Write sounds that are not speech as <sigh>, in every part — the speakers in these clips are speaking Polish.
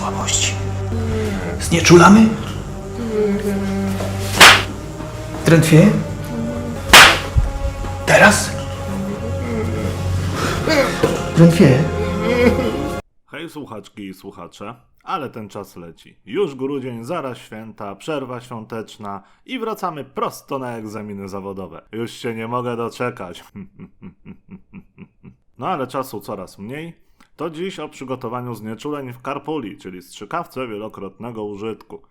słabości. Znieczulamy? Drętwie? Teraz? Drętwie? Hej słuchaczki i słuchacze, ale ten czas leci. Już grudzień, zaraz święta, przerwa świąteczna i wracamy prosto na egzaminy zawodowe. Już się nie mogę doczekać. <laughs> No ale czasu coraz mniej. To dziś o przygotowaniu znieczuleń w karpuli, czyli strzykawce wielokrotnego użytku.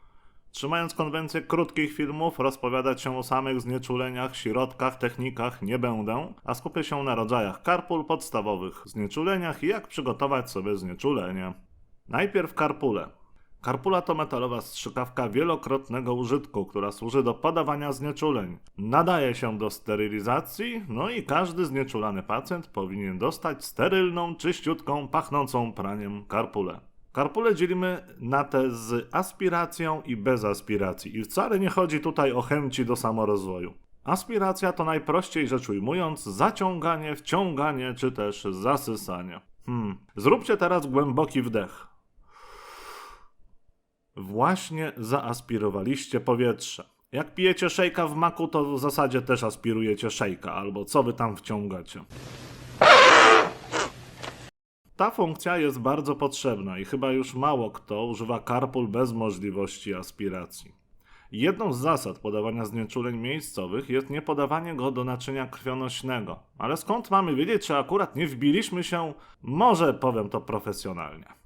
Trzymając konwencję krótkich filmów, rozpowiadać się o samych znieczuleniach, środkach, technikach nie będę, a skupię się na rodzajach karpul, podstawowych znieczuleniach i jak przygotować sobie znieczulenie. Najpierw karpule. Karpula to metalowa strzykawka wielokrotnego użytku, która służy do podawania znieczuleń. Nadaje się do sterylizacji, no i każdy znieczulany pacjent powinien dostać sterylną, czyściutką, pachnącą praniem karpulę. Karpule dzielimy na te z aspiracją i bez aspiracji. I wcale nie chodzi tutaj o chęci do samorozwoju. Aspiracja to najprościej rzecz ujmując zaciąganie, wciąganie czy też zasysanie. Hmm. Zróbcie teraz głęboki wdech. Właśnie zaaspirowaliście powietrze. Jak pijecie szejka w maku, to w zasadzie też aspirujecie szejka, albo co wy tam wciągacie. Ta funkcja jest bardzo potrzebna i chyba już mało kto używa karpul bez możliwości aspiracji. Jedną z zasad podawania znieczuleń miejscowych jest nie podawanie go do naczynia krwionośnego. Ale skąd mamy wiedzieć, czy akurat nie wbiliśmy się? Może powiem to profesjonalnie.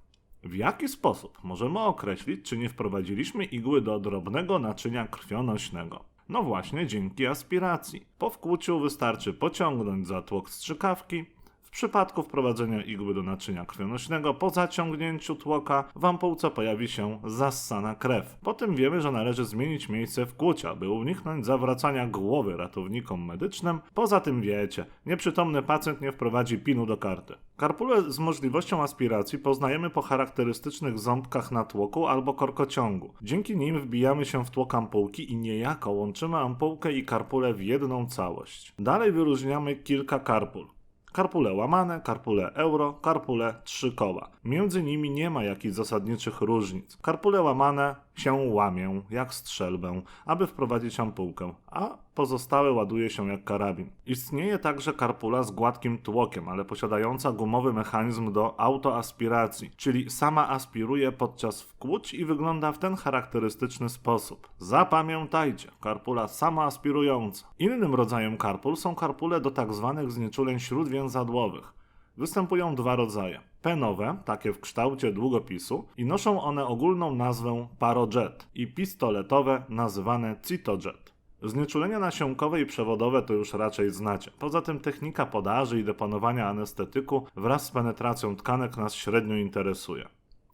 W jaki sposób możemy określić, czy nie wprowadziliśmy igły do drobnego naczynia krwionośnego? No właśnie dzięki aspiracji. Po wkłuciu wystarczy pociągnąć zatłok strzykawki. Przypadku wprowadzenia igły do naczynia krwionośnego po zaciągnięciu tłoka w ampułce pojawi się zassana krew. Po tym wiemy, że należy zmienić miejsce wkłucia, by uniknąć zawracania głowy ratownikom medycznym. Poza tym wiecie, nieprzytomny pacjent nie wprowadzi pinu do karty. Karpule z możliwością aspiracji poznajemy po charakterystycznych ząbkach na tłoku albo korkociągu. Dzięki nim wbijamy się w tłok ampułki i niejako łączymy ampułkę i karpulę w jedną całość. Dalej wyróżniamy kilka karpul. Karpule łamane, karpule euro, karpule trzy koła. Między nimi nie ma jakichś zasadniczych różnic. Karpule łamane się łamią jak strzelbę, aby wprowadzić ampułkę, a pozostałe ładuje się jak karabin. Istnieje także karpula z gładkim tłokiem, ale posiadająca gumowy mechanizm do autoaspiracji, czyli sama aspiruje podczas wkłuć i wygląda w ten charakterystyczny sposób. Zapamiętajcie, karpula samaaspirująca. Innym rodzajem karpul są karpule do tzw. znieczuleń śródwięzadłowych. Występują dwa rodzaje. Penowe, takie w kształcie długopisu, i noszą one ogólną nazwę parojet, i pistoletowe, nazywane citojet. Znieczulenia nasionkowe i przewodowe to już raczej znacie. Poza tym technika podaży i deponowania anestetyku wraz z penetracją tkanek nas średnio interesuje.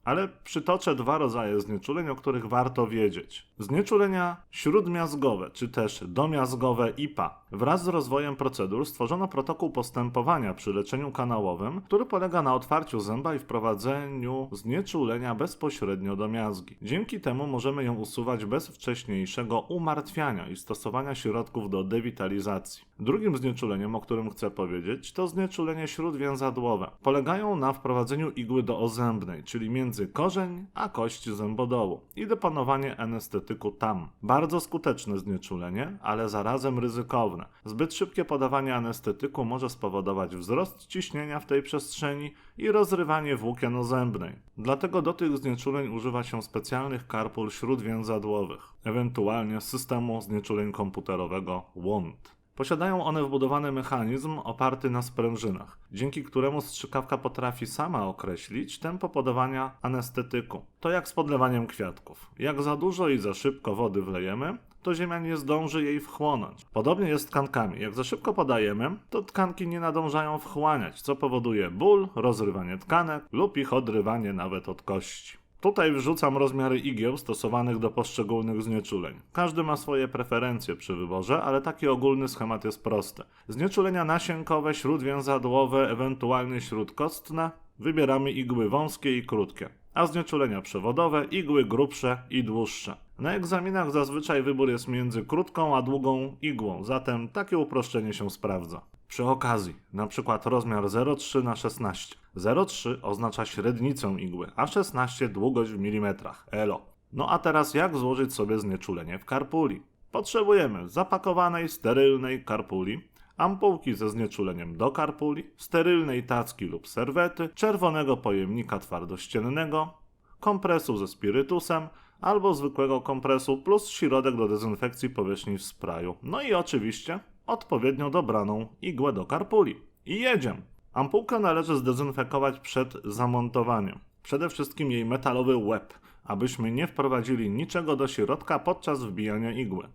Ale przytoczę dwa rodzaje znieczuleń, o których warto wiedzieć. Znieczulenia śródmiazgowe, czy też domiazgowe IPA. Wraz z rozwojem procedur stworzono protokół postępowania przy leczeniu kanałowym, który polega na otwarciu zęba i wprowadzeniu znieczulenia bezpośrednio do miazgi. Dzięki temu możemy ją usuwać bez wcześniejszego umartwiania i stosowania środków do dewitalizacji. Drugim znieczuleniem, o którym chcę powiedzieć, to znieczulenie śródwięzadłowe. Polegają na wprowadzeniu igły do ozębnej, czyli między korzeń a kość zębodołu i deponowanie anestetyku tam. Bardzo skuteczne znieczulenie, ale zarazem ryzykowne. Zbyt szybkie podawanie anestetyku może spowodować wzrost ciśnienia w tej przestrzeni i rozrywanie włókien ozębnej. Dlatego do tych znieczuleń używa się specjalnych karpul śródwięzadłowych, ewentualnie systemu znieczuleń komputerowego WOND. Posiadają one wbudowany mechanizm oparty na sprężynach, dzięki któremu strzykawka potrafi sama określić tempo podawania anestetyku. To jak z podlewaniem kwiatków. Jak za dużo i za szybko wody wlejemy, to ziemia nie zdąży jej wchłonąć. Podobnie jest z tkankami. Jak za szybko podajemy, to tkanki nie nadążają wchłaniać, co powoduje ból, rozrywanie tkanek lub ich odrywanie nawet od kości. Tutaj wrzucam rozmiary igieł stosowanych do poszczególnych znieczuleń. Każdy ma swoje preferencje przy wyborze, ale taki ogólny schemat jest prosty. Znieczulenia nasienkowe, śródwięzadłowe, ewentualnie śródkostne wybieramy igły wąskie i krótkie, a znieczulenia przewodowe igły grubsze i dłuższe. Na egzaminach zazwyczaj wybór jest między krótką a długą igłą, zatem takie uproszczenie się sprawdza. Przy okazji, na przykład rozmiar 0,3 na 16. 0,3 oznacza średnicę igły, a 16 długość w milimetrach. Elo. No a teraz jak złożyć sobie znieczulenie w karpuli? Potrzebujemy zapakowanej, sterylnej karpuli, ampułki ze znieczuleniem do karpuli, sterylnej tacki lub serwety, czerwonego pojemnika twardościennego, kompresu ze spirytusem albo zwykłego kompresu plus środek do dezynfekcji powierzchni w sprayu. No i oczywiście odpowiednio dobraną igłę do karpuli. I jedziemy. Ampułkę należy zdezynfekować przed zamontowaniem. Przede wszystkim jej metalowy łeb, abyśmy nie wprowadzili niczego do środka podczas wbijania igły.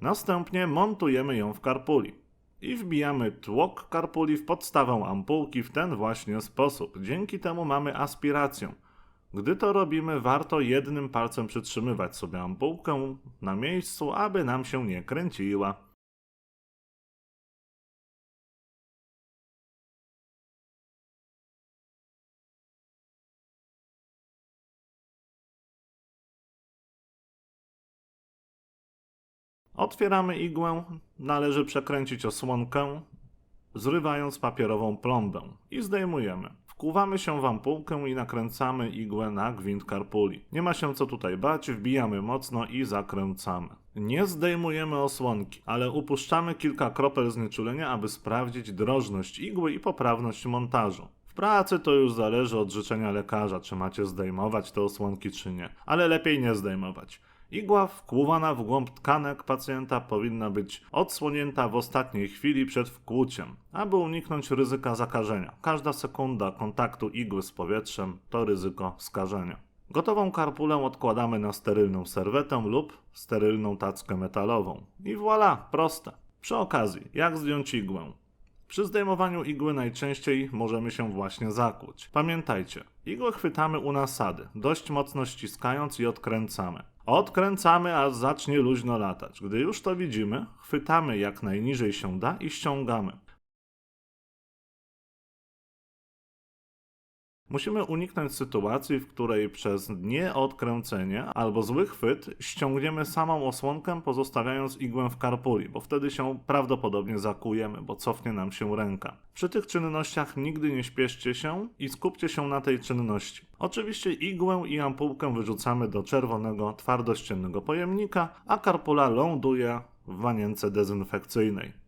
Następnie montujemy ją w karpuli i wbijamy tłok karpuli w podstawę ampułki w ten właśnie sposób. Dzięki temu mamy aspirację. Gdy to robimy, warto jednym palcem przytrzymywać sobie ampułkę na miejscu, aby nam się nie kręciła. Otwieramy igłę, należy przekręcić osłonkę, zrywając papierową plombę i zdejmujemy. Wkuwamy się w ampułkę i nakręcamy igłę na gwint karpuli. Nie ma się co tutaj bać, wbijamy mocno i zakręcamy. Nie zdejmujemy osłonki, ale upuszczamy kilka kropel znieczulenia, aby sprawdzić drożność igły i poprawność montażu. W pracy to już zależy od życzenia lekarza, czy macie zdejmować te osłonki, czy nie, ale lepiej nie zdejmować. Igła wkłuwana w głąb tkanek pacjenta powinna być odsłonięta w ostatniej chwili przed wkłuciem, aby uniknąć ryzyka zakażenia. Każda sekunda kontaktu igły z powietrzem to ryzyko skażenia. Gotową karpulę odkładamy na sterylną serwetę lub sterylną tackę metalową. I voilà, proste. Przy okazji, jak zdjąć igłę? Przy zdejmowaniu igły najczęściej możemy się właśnie zakłuć. Pamiętajcie, igłę chwytamy u nasady, dość mocno ściskając i odkręcamy. Odkręcamy, aż zacznie luźno latać. Gdy już to widzimy, chwytamy jak najniżej się da i ściągamy. Musimy uniknąć sytuacji, w której przez nieodkręcenie albo zły chwyt ściągniemy samą osłonkę, pozostawiając igłę w karpuli, bo wtedy się prawdopodobnie zakujemy, bo cofnie nam się ręka. Przy tych czynnościach nigdy nie śpieszcie się i skupcie się na tej czynności. Oczywiście igłę i ampułkę wyrzucamy do czerwonego, twardościennego pojemnika, a karpula ląduje w wanience dezynfekcyjnej.